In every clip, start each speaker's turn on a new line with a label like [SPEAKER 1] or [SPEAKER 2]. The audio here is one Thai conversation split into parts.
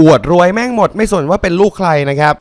[SPEAKER 1] อวดรวยแม่งหมดไม่สนว่าเป็นลูกใครนะครับ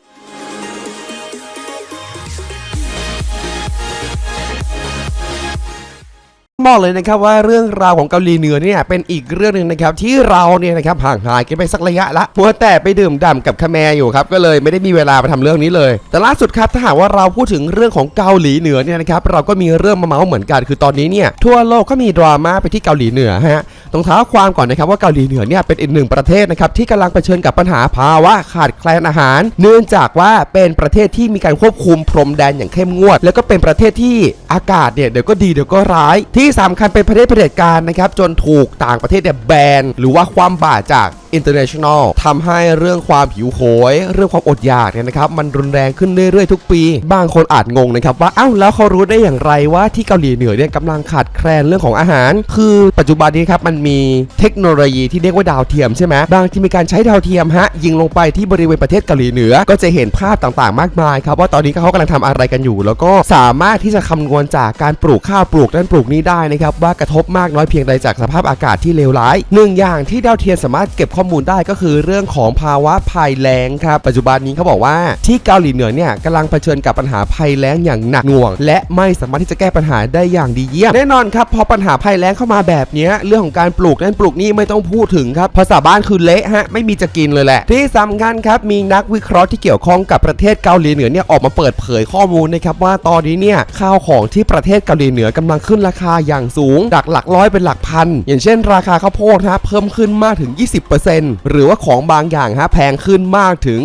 [SPEAKER 1] บอกเลยนะครับว่าเรื่องราวของเกาหลีเหนือเนี่ยเป็นอีกเรื่องหนึ่งนะครับที่เราเนี่ยนะครับห่างหายกันไปสักระยะละมัวแต่ไปดื่มด่ำกับคาแมอยู่ครับก็เลยไม่ได้มีเวลาไปทำเรื่องนี้เลย แต่ล่าสุดครับถ้าหากว่าเราพูดถึงเรื่องของเกาหลีเหนือเนี่ยนะครับเราก็มีเรื่องมาเมาส์เหมือนกันคือตอนนี้เนี่ยทั่วโลกก็มีดราม่าไปที่เกาหลีเหนือฮะต้องเท้าความก่อนนะครับว่าเกาหลีเหนือเนี่ยเป็นอีกหนึ่งประเทศนะครับที่กำลังเผชิญกับปัญหาภาวะขาดแคลนอาหาร เนื่องจากว่าเป็นประเทศที่มีการควบคุมพรมแดนอย่างเข้มงวด แล้วก็เป็นประเทศที่ อากาศเนี่ยเดี๋ยวก็ดีเดี๋ยวก็ร้าย ที่สำคัญเป็นประเทศเผด็จการนะครับจนถูกต่างประเทศเนี่ยแบนหรือว่าความบาดจาก international ทำให้เรื่องความหิวโหย เรื่องความอดอยากเนี่ยนะครับมันรุนแรงขึ้นเรื่อยๆทุกปี บางคนอาจงงนะครับว่าอ้าวแล้วเขารู้ได้อย่างไรว่าที่เกาหลีเหนือเนี่ยกำลังขาดแคลนเรื่องของอาหาร คือปัจจุบันนี้ครับมันมีเทคโนโลยีที่เรียกว่าดาวเทียมใช่ไหมบางที่มีการใช้ดาวเทียมฮะยิงลงไปที่บริเวณประเทศเกาหลีเหนือ ก็จะเห็นภาพต่างๆ มากมายครับว่าตอนนี้เขากำลังทำอะไรกันอยู่ แล้วก็สามารถที่จะคำนวณจากการปลูกข้าวปลูกนั่นปลูกนี้ได้นะครับว่ากระทบมากน้อยเพียงใดจากสภาพอากาศที่เลวร้ายหนึ่งอย่างที่ดาวเทียมสามารถเก็บข้อข้อมูลได้ก็คือเรื่องของภาวะภัยแล้งครับปัจจุบันนี้เขาบอกว่าที่เกาหลีเหนือเนี่ยกำลังเผชิญกับปัญหาภัยแล้งอย่างหนักหน่วง และไม่สามารถที่จะแก้ปัญหาได้อย่างดีเยี่ยมแน่นอนครับพอปัญหาภัยแล้งเข้ามาแบบนี้เรื่องของการปลูกนั่นปลูกนี่ไม่ต้องพูดถึงครับภาษาบ้านคือเละฮะไม่มีจะกินเลยแหละ ที่สำคัญครับมีนักวิเคราะห์ที่เกี่ยวข้องกับประเทศเกาหลีเหนือเนี่ยออกมาเปิดเผยข้อมูลนะครับว่าตอนนี้เนี่ยข้าวของที่ประเทศเกาหลีเหนือกำลังขึ้นราคาอย่างสูงจากหลักร้อยเป็นหลักพันอย่างเช่น ราคาข้าวโพดฮะเพิ่มขึ้นมากถึง 20%หรือว่าของบางอย่างฮะแพงขึ้นมากถึง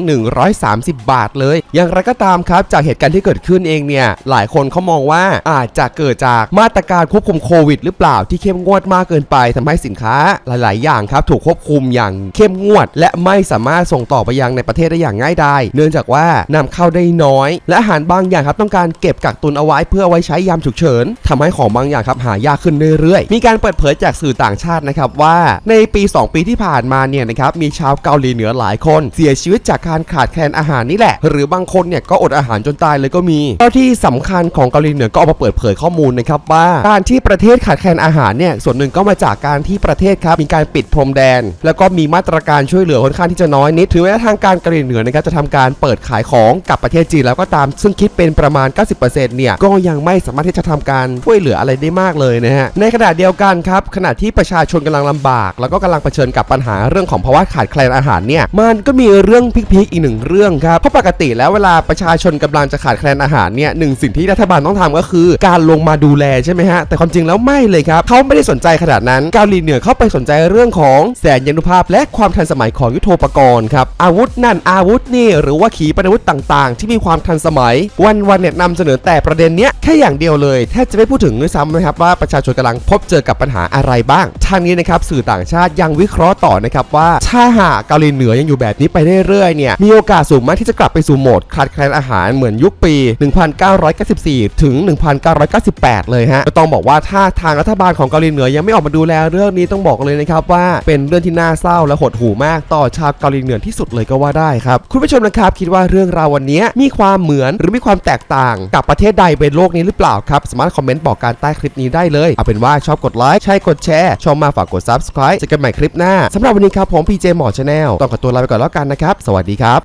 [SPEAKER 1] 130 บาทเลย อย่างไรก็ตามครับ จากเหตุการณ์ที่เกิดขึ้นเองเนี่ย หลายคนเขามองว่าอาจจะเกิดจากมาตรการควบคุมโควิดหรือเปล่าที่เข้มงวดมากเกินไปทำให้สินค้าหลาย ๆ อย่างครับ ถูกควบคุมอย่างเข้มงวด และไม่สามารถส่งต่อไปยังในประเทศได้อย่างง่ายดายเนื่องจากว่านำเข้าได้น้อย และอาหารบางอย่างครับต้องการเก็บกักตุนเอาไว้เพื่ออไว้ใช้ยามฉุกเฉินทำให้ของบางอย่างครับหายากขึ้นเรื่อย ๆ มีการเปิดเผยจากสื่อต่างชาตินะครับว่าในปี 2 ปีที่ผ่านมาเนี่ยนะครับมีชาวเกาหลีเหนือหลายคน เสียชีวิตจากการขาดแคลนอาหารนี่แหละ หรือบางคนเนี่ยก็อดอาหารจนตายเลยก็มีเจ้าที่สำคัญของเกาหลีเหนือก็ออกมาเปิดเผยข้อมูลนะครับว่าการที่ประเทศขาดแคลนอาหารเนี่ยส่วนหนึ่งก็มาจากการที่ประเทศครับมีการปิดพรมแดน แล้วก็มีมาตรการช่วยเหลือค่อนข้างที่จะน้อยนิดถึงแม้ทางการเกาหลีเหนือนะครับจะทำการเปิดขายของกับประเทศจีนแล้วก็ตาม ซึ่งคิดเป็นประมาณ 90%เนี่ยก็ยังไม่สามารถที่จะทำการช่วยเหลืออะไรได้มากเลยนะฮะในขณะเดียวกันครับขณะที่ประชาชนกำลังลำบาก แล้วก็กำลังเผชิญกับปัญหาเรื่องของภาวะขาดแคลนอาหารเนี่ยมันก็มีเรื่องพีคๆอีกหนึ่งเรื่องครับเพราะปกติแล้วเวลาประชาชนกำลังจะขาดแคลนอาหารเนี่ยหนึ่งสิ่งที่รัฐบาลต้องทำก็คือ การลงมาดูแลใช่ไหมฮะแต่ความจริงแล้วไม่เลยครับเขาไม่ได้สนใจขนาดนั้นเกาหลีเหนือเข้าไปสนใจเรื่องของแสนยานุภาพ และความทันสมัยของยุทโธปกรณ์ครับอาวุธนั่นอาวุธนี่หรือว่าขีปนาวุธต่างๆ ที่มีความทันสมัย วันๆเนี่ยนำเสนอแต่ประเด็นเนี้ยแค่อย่างเดียวเลยแทบจะไม่พูดถึงด้วยซ้ำนะครับว่าประชาชนกำลังพบเจอกับปัญหาอะไรบ้าง ทางนี้นะครับสื่อต่างชาติยังวิเคราะห์ต่อนะครับว่าถ้าหากเกาหลีเหนือยังอยู่แบบนี้ไปเรื่อยๆเนี่ยมีโอกาสสูงมากที่จะกลับไปสู่โหมดขาดแคลนอาหารเหมือนยุคปี 1994 ถึง 1998 เลยฮะต้องบอกว่าถ้าทางรัฐบาลของเกาหลีเหนือยังไม่ออกมาดูแลเรื่องนี้ต้องบอกเลยนะครับว่าเป็นเรื่องที่น่าเศร้าและหดหู่มากต่อชาวเกาหลีเหนือที่สุดเลยก็ว่าได้ครับคุณผู้ชมนะครับคิดว่าเรื่องราววันนี้มีความเหมือนหรือมีความแตกต่างกับประเทศใดบนโลกนี้หรือเปล่าครับสามารถคอมเมนต์บอกการใต้คลิปนี้ได้เลยเอาเป็นว่าชอบกดไลค์ใช่กดแชร์ชอบมาฝากกด subscribe เจอกันใหม่คลิปหน้าสำหรับวันนี้ครับผมพีเจหมอชาแนลต้องขอตัวลาไปก่อนแล้วกันนะครับ สวัสดีครับ